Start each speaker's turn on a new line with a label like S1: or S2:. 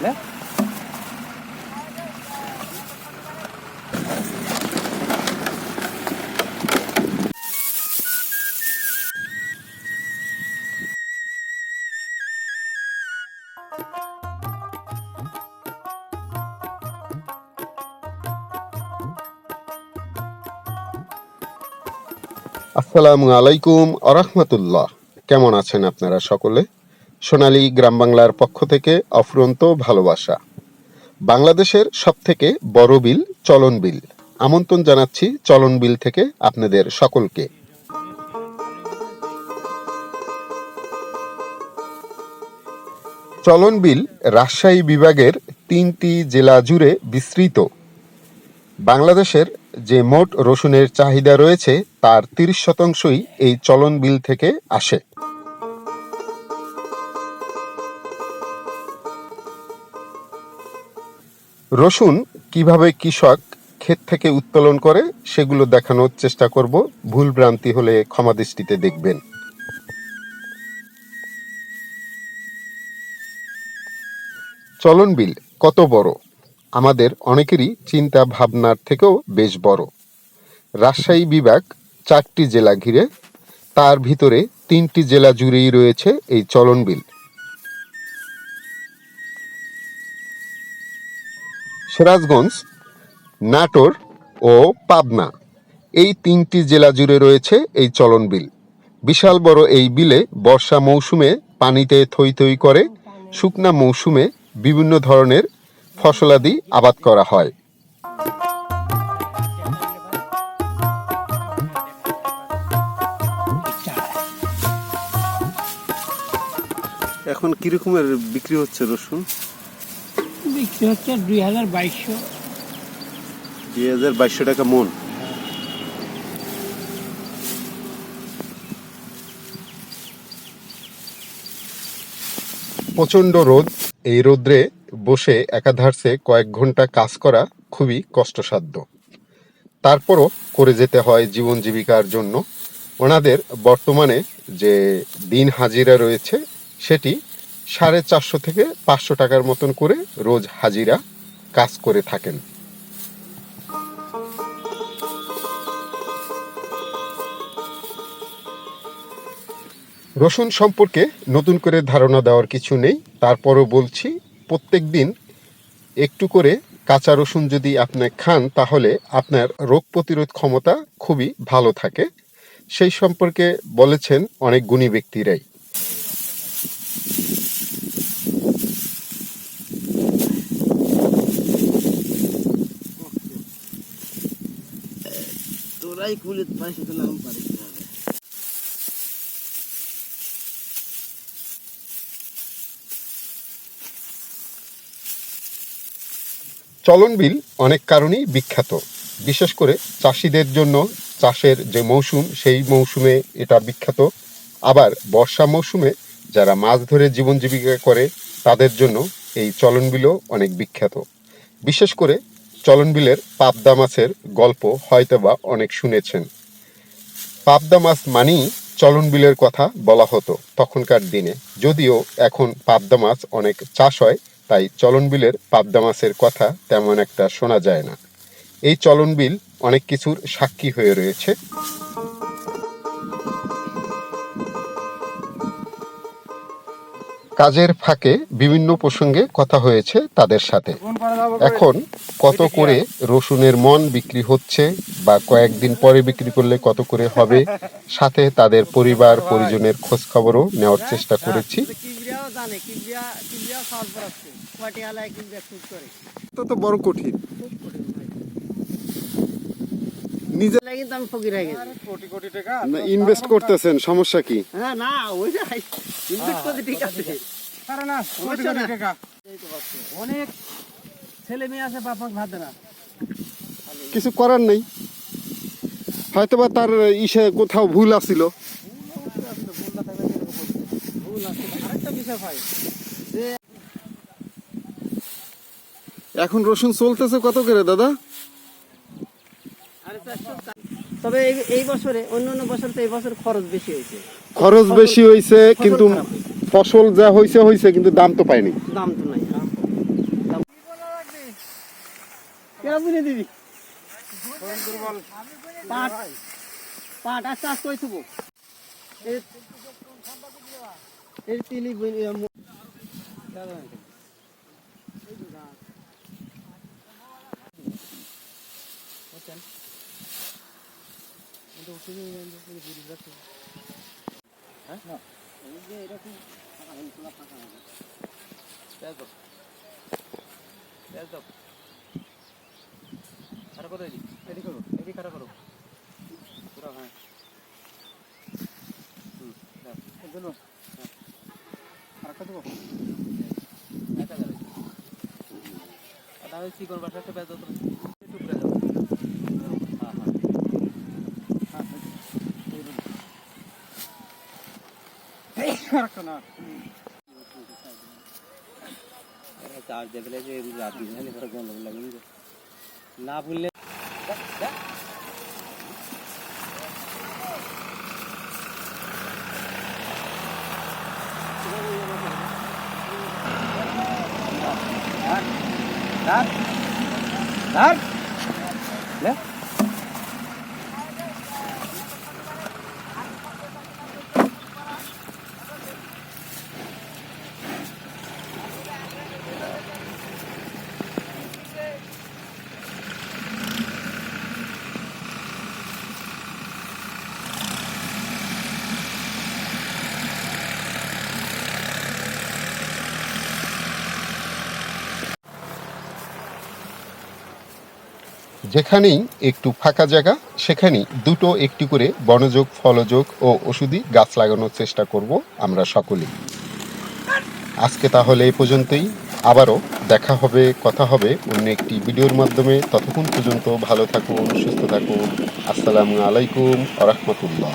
S1: লে
S2: আসসালামু আলাইকুম আরহামতুল্লাহ কেমন আছেন আপনারা সকলে? সোনালী গ্রাম বাংলার পক্ষ থেকে অফুরন্ত ভালোবাসা। বাংলাদেশের সবথেকে বড় বিল চলন বিল। আমন্ত্রণ জানাচ্ছি চলন বিল থেকে আপনাদের সকলকে। চলন বিল রাজশাহী বিভাগের তিনটি জেলা জুড়ে বিস্তৃত। বাংলাদেশের যে মোট রসুনের চাহিদা রয়েছে, তার তিরিশ শতাংশই এই চলন বিল থেকে আসে। রসুন কীভাবে কৃষক ক্ষেত থেকে উত্তোলন করে সেগুলো দেখানোর চেষ্টা করব। ভুল ভ্রান্তি হলে ক্ষমা দৃষ্টিতে দেখবেন। চলন বিল কত বড়? আমাদের অনেকেরই চিন্তা ভাবনার থেকেও বেশ বড়। রাজশাহী বিভাগ চারটি জেলা ঘিরে, তার ভিতরে তিনটি জেলা জুড়েই রয়েছে এই চলন বিল সিরাজগঞ্জ, নাটোর ও পাবনা। এই তিনটি জেলা জুড়ে রয়েছে এই চলন বিল। বিশাল বড় এই বিলে বর্ষা মৌসুমে পানিতে থই থই করে, শুকনা মৌসুমে বিভিন্ন ধরনের ফসলাদি আবাদ করা হয়।
S3: এখন কিরকমের বিক্রি হচ্ছে রসুন?
S1: বিক্রি হচ্ছে দুই হাজার বাইশশো।
S3: দুই হাজার বাইশশো টাকা মন।
S2: প্রচণ্ড রোদ। এই রোদ্রে বসে একাধারসে কয়েক ঘণ্টা কাজ করা খুবই কষ্টসাধ্য। তারপরও করে যেতে হয় জীবন জীবিকার জন্য। ওনাদের বর্তমানে যে দিন হাজিরা রয়েছে সেটি সাড়ে চারশো থেকে পাঁচশো টাকার মতন করে রোজ হাজিরা কাজ করে থাকেন। রসুন সম্পর্কে নতুন করে ধারণা দেওয়ার কিছু নেই। তারপরও বলছি, প্রত্যেক দিন একটু করে কাঁচা রসুন যদি আপনি খান, তাহলে আপনার রোগ প্রতিরোধ ক্ষমতা খুবই ভালো থাকে। সেই সম্পর্কে বলেছেন অনেক গুণী ব্যক্তিরাই।
S4: তোরাই কুলিত পাইছে তো নাম পারি
S2: চলন বিল অনেক কারণেই বিখ্যাত। বিশেষ করে চাষিদের জন্য চাষের যে মৌসুম, সেই মৌসুমে এটা বিখ্যাত। আবার বর্ষা মৌসুমে যারা মাছ ধরে জীবন জীবিকা করে, তাদের জন্য এই চলন বিলও অনেক বিখ্যাত। বিশেষ করে চলন বিলের পাবদা মাছের গল্প হয়তোবা অনেক শুনেছেন। পাবদা মাছ মানেই চলন বিলের কথা বলা হতো তখনকার দিনে। যদিও এখন পাবদা মাছ অনেক চাষ হয়, তাই চলন বিলের পাবদা মাছের কথা তেমন একটা শোনা যায় না। এই চলন বিল অনেক কিছুর সাক্ষী হয়ে রয়েছে। কাজের ফাঁকে বিভিন্ন প্রসঙ্গে কথা হয়েছে তাদের সাথে। এখন কত করে রসুনের মন বিক্রি হচ্ছে বা কয়েকদিন পরে বিক্রি করলে কত করে হবে সাথে তাদের পরিবার পরিজনের খোঁজ খবরও নেওয়ার চেষ্টা করেছি।
S4: কিবরিয়াও জানে কিবরিয়া কিবরিয়া সলভ করাচ্ছে পাটিয়ালায় কিবরিয়া শুট করে।
S2: তো তো বড় কঠিন। নিজে
S4: কিন্তু আমি ফকির হয়ে গেছি।
S2: ইনভেস্ট করতেছেন সমস্যা কি?
S4: হ্যাঁ না ওই ইনভেস্ট করতে ঠিক আছে। সমস্যা না।
S1: অনেক ছেলে মেয়ে আছে বাপ মাকে ভাত না
S2: কিছু করার নেই। হয়তোবা তার ইসে কোথাও ভুল
S1: ভাই
S2: এখন রসুন চলতেছে কত করে দাদা?
S4: আরে তবে এই- বছরে অন্য অন্য বছর তো এই বছর খরচ বেশি হয়েছে।
S2: খরচ বেশি হয়েছে কিন্তু ফসল যা হয়েছে হয়েছে কিন্তু দাম তো পাইনি।
S4: দাম তো নাই হ্যাঁ। কেন বুঝে দিবি। পাট পাট আস্তে আস্তে করে থুবো। এই- এই তিলি বুঝে
S1: পেঁয়াজ দাও পেঁয়াজ করো এদিক এদিক করো। এদিক হ্যাঁ। হুম দাও। একা যাবে আর তাহলে চিকন বাসা একটা যাও। হ্যাঁ হ্যাঁ। চার্জ দেবে যে রাত দিন হলে পরে গন্ডগোল লাগবে বুঝলে? beste. Der. Der. Der. Der.
S2: যেখানেই একটু ফাঁকা জায়গা, সেখানেই দুটো একটি করে বনযোগ, ফলযোগ ও ওষুধি গাছ লাগানোর চেষ্টা করব আমরা সকলেই। আজকে তাহলে এই পর্যন্তই। আবারও দেখা হবে, কথা হবে অন্য একটি ভিডিওর মাধ্যমে। ততক্ষণ পর্যন্ত ভালো থাকুন, সুস্থ থাকুন। আসসালামু আলাইকুম আ রহমতুল্লাহ।